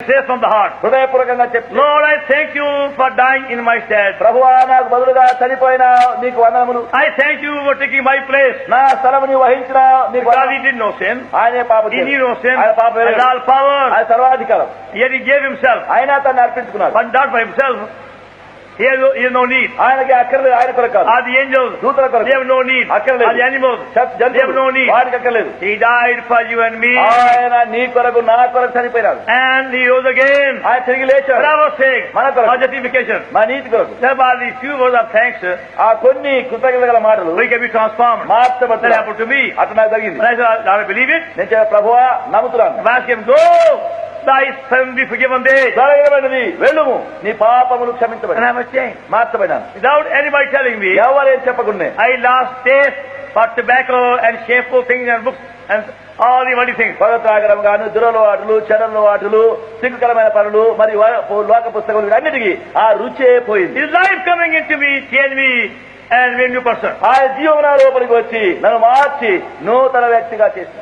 Say from the heart. హృదయపూర్వకంగా చెప్పు Lord, I thank you for dying in my stead. ప్రభువా నాకు బదులుగా చనిపోయిన నీకు వందనములు I thank you for taking my place. నా స్థలము నీవు వహించిన నీకు no sin. ఆయనే పాప no sin. ఆయన పాప power. ఆయన సర్వాధికారం Yet he gave himself. ఆయన తను అర్పించుకున్నాడు But not for himself. He has no, he has no need. ఆయనకి అక్కర్లేదు ఆయన కొరకు కాదు Are the angels? దూతల కొరకు have no need. అక్కర్లేదు. They have no జంతువులు need. వాడికి అక్కర్లేదు He died for you and me. ఆయన నీ కొరకు నా కొరకు చనిపోయినాడు And he rose again. ఆయన తిరిగి లేచాడు our sake. మన కొరకు. Justification. మా నీతి కొరకు Thereby these few words of thanks, uh, ఆ కొన్ని కృతజ్ఞత గల మాటలు be transformed. That మార్చబడ్డాయి happened to me. అట్లా నాకు జరిగింది I believe it. నేను ప్రభువా నమ్ముతున్నాను asked him, go, thy sin be forgiven thee. జరగబడినది వెళ్ళుము నీ పాపములు And క్షమించబడి I was changed. మార్చబడినాను Without anybody telling me, ఎవరేం చెప్పకుండా I lost taste for tobacco and shameful things and books and all the worldly things. పొగ త్రాగడం గాను దురలు వాటులు చెరలు వాటులు సిగ్గుకరమైన పనులు మరియు వా- లోక పుస్తకములు అన్నిటికీ ఆ రుచే పోయింది His life coming into me changed me and me a new person. ఆ జీవన లోపలికి వచ్చి నన్ను మార్చి నూతన వ్యక్తిగా చేసిన